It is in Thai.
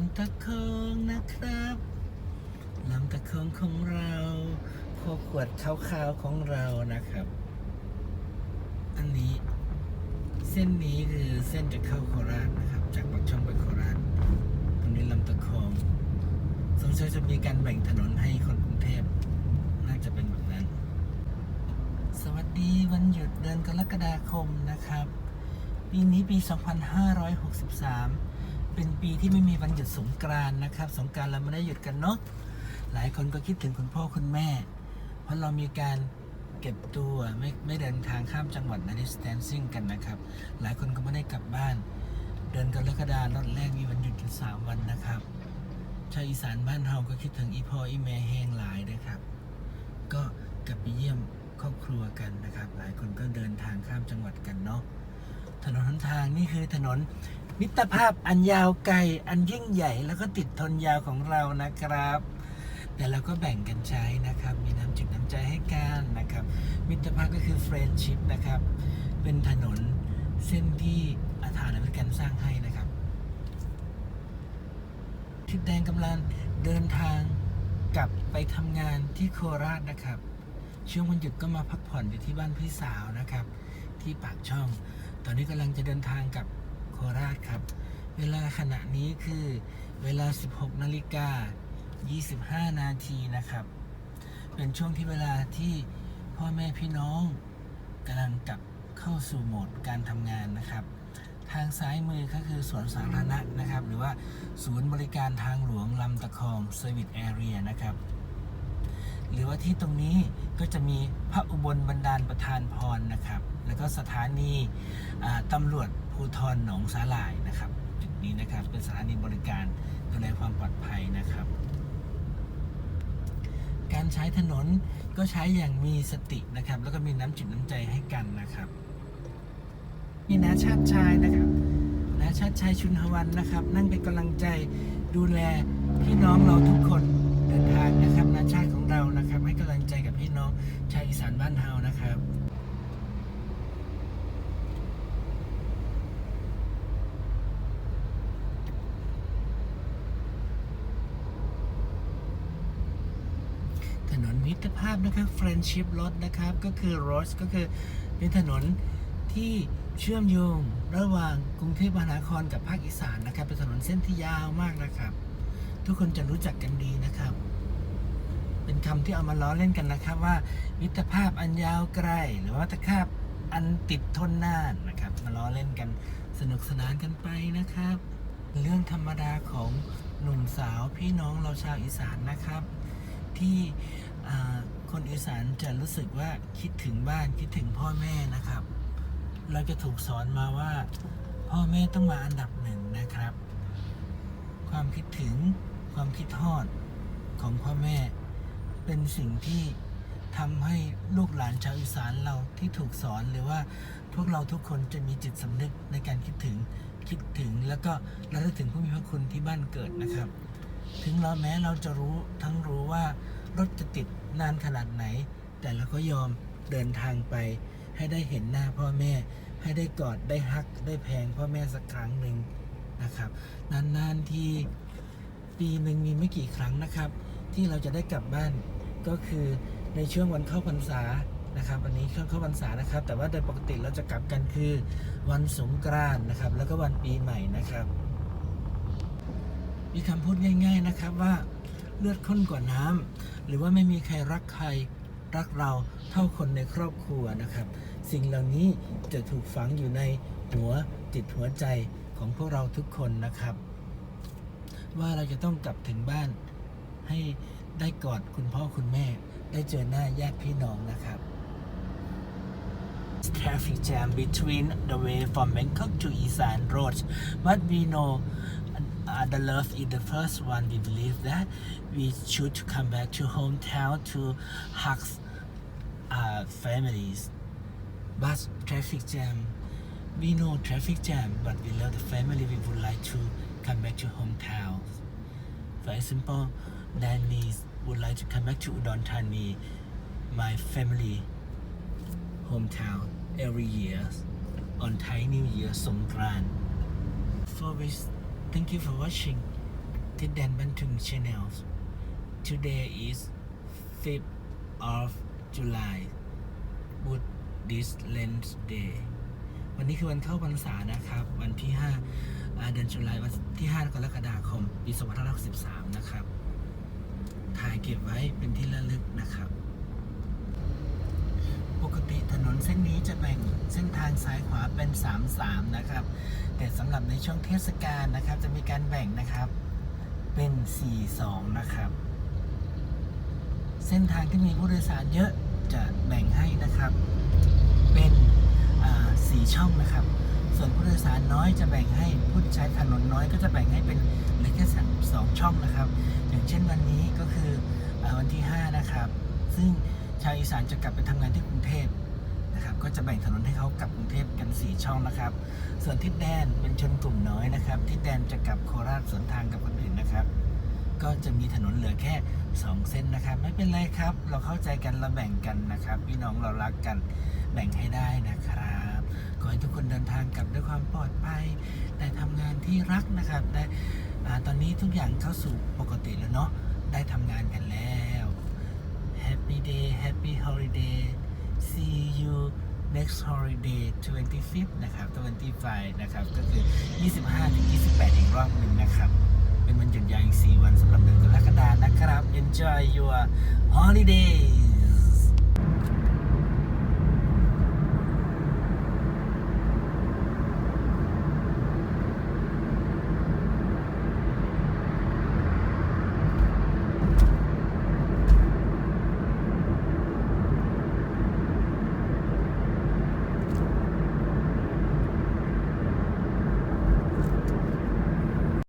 ำตะคองนะครับลำตะคองของเราพวกขวดขาวๆของเรานะครับ อันนี้ เส้นนี้คือเส้นจะเข้าโคราชนะครับ จากปากช่องไปโคราชตรงนี้ลำตะคองสงสัยจะมีการแบ่งถนนให้คนกรุงเทพน่าจะเป็นแบบนั้น สวัสดีวันหยุดเดือนกรกฎาคมนะครับ ปีนี้ปี 2563 เป็นปีที่ไม่มีวันหยุดสงกรานต์นะครับ สงกรานต์เราไม่ได้หยุดกันเนาะหลายคนก็คิดถึงคุณพ่อคุณแม่ เพราะเรามีการเก็บตัวไม่ไม่เดินทางข้ามจังหวัดนะ distancing กันนะครับ หลายคนก็ไม่ได้กลับบ้าน เดือนกรกฎาคมรถแรกมีวันหยุดถึง3วันนะครับชาวอีสานบ้านเฮาก็คิดถึงอีพ่ออีแม่แห้งหลายนะครับ ก็กลับไปเยี่ยมครอบครัวกันนะครับ หลายคนก็เดินทางข้ามจังหวัดกันเนาะถนนหนทางนี่คือถนน มิตรภาพอันยาวไกล อันยิ่งใหญ่แล้วก็ติดทนยาวของเรานะครับ แต่เราก็แบ่งกันใช้นะครับ มีน้ำจิตน้ำใจให้กันนะครับ มิตรภาพก็คือ friendship นะครับ เป็นถนนเส้นที่อาถรรพ์อเมริกันสร้างให้นะครับทิดแดงกำลังเดินทางกลับไปทำงานที่โคราชนะครับ ช่วงวันหยุดก็มาพักผ่อนอยู่ที่บ้านพี่สาวนะครับ ที่ปากช่อง ตอนนี้กำลังจะเดินทางกลับ โคราชครับ เวลาขณะนี้คือเวลา 16นาฬิกา25 นาทีนะครับ เป็นช่วงที่เวลาที่พ่อแม่พี่น้องกำลังกลับเข้าสู่โหมดการทำงานนะครับ ทางซ้ายมือก็คือสวนสาธารณะนะครับ หรือว่าศูนย์บริการทางหลวงลำตะคอง Service Area นะครับหรือว่าที่ตรงนี้ก็จะมีพระอุบลบรรดาลประธานพรนะครับ แล้วก็สถานีตำรวจ ภูธรหนองสาหร่ายนะครับ จุดนี้นะครับเป็นสถานีบริการดูแลความปลอดภัยนะครับ การใช้ถนนก็ใช้อย่างมีสตินะครับ แล้วก็มีน้ำจิตน้ำใจให้กันนะครับนี่นะชาติชายนะครับนะชาติชายชุนหวันนะครับ นั่งเป็นกำลังใจดูแลพี่น้องเราทุกคนเดินทางนะครับนาชาติของเรานะครับ ให้กำลังใจกับพี่น้องชาวอีสานบ้านเฮานะครับ ถนน มิตรภาพนะครับ Friendship Road นะครับ ก็คือ Road ก็คือเป็นถนนที่เชื่อมโยงระหว่างกรุงเทพมหานครกับภาคอีสานนะครับ เป็นถนนเส้นที่ยาวมากนะครับ ทุกคนจะรู้จักกันดีนะครับ เป็นคำที่เอามาล้อเล่นกันนะครับว่า มิตรภาพอันยาวไกล หรือว่าตะภาพอันติดทนนานนะครับ มาล้อเล่นกันสนุกสนานกันไปนะครับ เรื่องธรรมดาของหนุ่มสาวพี่น้องเราชาวอีสานนะครับ ที่คนอีสานจะรู้สึกว่าคิดถึงบ้านคิดถึงพ่อแม่นะครับ เราจะถูกสอนมาว่า พ่อแม่ต้องมาอันดับหนึ่งนะครับ ความคิดถึงความคิดทอดของพ่อแม่ เป็นสิ่งที่ทำให้ลูกหลานชาวอีสานเราที่ถูกสอนหรือว่าพวกเราทุกคนจะมีจิตสำนึกในการคิดถึงคิดถึงแล้วก็ระลึกถึงผู้มีพระคุณที่บ้านเกิดนะครับ ถึงเราแม้เราจะรู้ทั้งรู้ว่ารถจะติดนานขนาดไหน แต่เราก็ยอมเดินทางไป ให้ได้เห็นหน้าพ่อแม่ ให้ได้กอดได้ฮักได้แพงพ่อแม่สักครั้งหนึ่งนะครับ นานๆทีปีหนึ่งมีไม่กี่ครั้งนะครับ ที่เราจะได้กลับบ้านก็คือในช่วงวันเข้าพรรษานะครับวันนี้ช่วงเข้าพรรษานะครับ แต่ว่าโดยปกติเราจะกลับกันคือวันสงกรานต์นะครับ แล้วก็วันปีใหม่นะครับ มีคำพูดง่าย ๆนะครับว่าเลือดข้นกว่าน้ำหรือว่าไม่มีใครรักใครรักเราเท่าคนในครอบครัวนะครับ สิ่งเหล่านี้จะถูกฝังอยู่ในหัวจิตหัวใจของพวกเราทุกคนนะครับ ว่าเราจะต้องกลับถึงบ้าน ให้ได้กอดคุณพ่อคุณแม่ ได้เจอหน้าญาติพี่น้องนะครับ traffic jam between the way from Bangkok to Isan Road. But we know the love is the first one. We believe that we should come back to hometown to hug uh, families. But traffic jam, we know traffic jam, but we love the family. We would like to come back to hometown. For example, Danny would like to come back to Udon Thani, my family hometown every year on Thai New Year Songkran. For which, thank you for watching. ทิศแดนบันทึง Channels Today is 5th of July Buddhist Lent Day วันนี้คือวันเข้าพรรษานะครับ วันที่5เดือนจุลายวันที่ 5 กรกฎาคม ปี2563 นะครับ ถ่ายเก็บไว้เป็นที่ระลึกนะครับ ปกติถนนเส้นนี้จะแบ่งเส้นทางซ้ายขวาเป็น 3-3 นะครับ หรับในช่วงเทศกาลนะครับ จะมีการแบ่งนะครับ เป็น 4-2 นะครับ เส้นทางที่มีผู้โดยสารเยอะจะแบ่งให้นะครับ เป็นสีช่องนะครับ ส่วนผู้โดยสารน้อยจะแบ่งให้ผู้ใช้ถนนน้อยก็จะแบ่งให้เป็นเหลือแค่สองช่องนะครับ อย่างเช่นวันนี้ก็คืออวันที่ 5 นะครับ ซึ่งชาวอีสานจะกลับไปทำงานที่กรุงเทพ จะแบ่งถนนให้เขากลับกรุงเทพกัน 4 ช่องนะครับ ส่วนทิศแดนเป็นชนกลุ่มน้อยนะครับ ทิศแดนจะกลับโคราชสวนทางกับคนอื่นนะครับ ก็จะมีถนนเหลือแค่ 2 เส้นนะครับ ไม่เป็นไรครับ เราเข้าใจกันเราแบ่งกันนะครับ พี่น้องเรารักกันแบ่งให้ได้นะครับขอให้ทุกคนเดินทางกลับด้วยความปลอดภัยได้ทำงานที่รักนะครับ ได้ตอนนี้ทุกอย่างเข้าสู่ปกติแล้วเนาะได้ทำงานกันแล้ว next holiday 25นะครับ25นะครับ ก็คือ 25ถึง28 อีกรอบหนึ่งนะครับ เป็นวันหยุดยาวอีก 4 วันสำหรับเดือนกรกฎานะครับ Enjoy your holidays